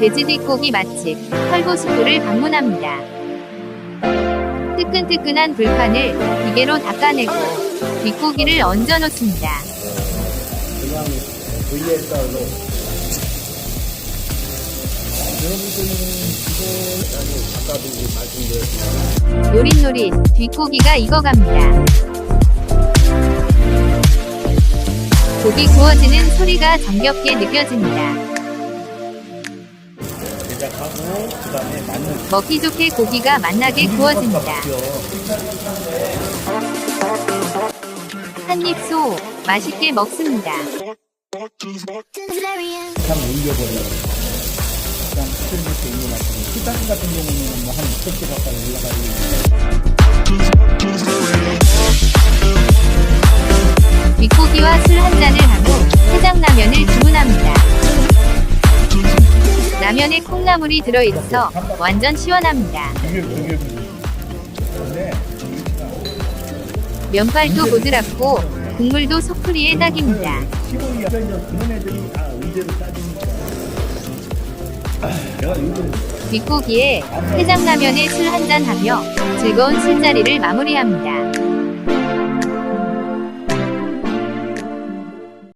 돼지 뒷고기 맛집 털고수도를 방문합니다. 뜨끈뜨끈한 불판을 기계로 닦아내고 뒷고기를 얹어 놓습니다. 그냥 VSR로 여러분들은 이거 아주 아까도 말씀드렸지만 노릿노릿 뒷고기가 익어갑니다. 고기 구워지는 소리가 정겹게 느껴집니다. 제작하고 그 다음에 맞는 먹기 좋게 고기가 맛나게 구워집니다. 한입 소 맛있게 먹습니다. 참 옮겨버려요. 그냥 스트레스 있는 것처럼 식당 같은 경우는 뭐한 200개 가까이 올라가고 뒷고기와 술 한 잔을 라면에 콩나물이 들어있어 완전 시원합니다. 면발도 보드랍고 국물도 소프리에 딱입니다. 15위 그런 애들이 다 의대로 따지니까 내가 요즘 뒷고기에 해장라면에 술 한잔 하며 즐거운 술자리를 마무리합니다.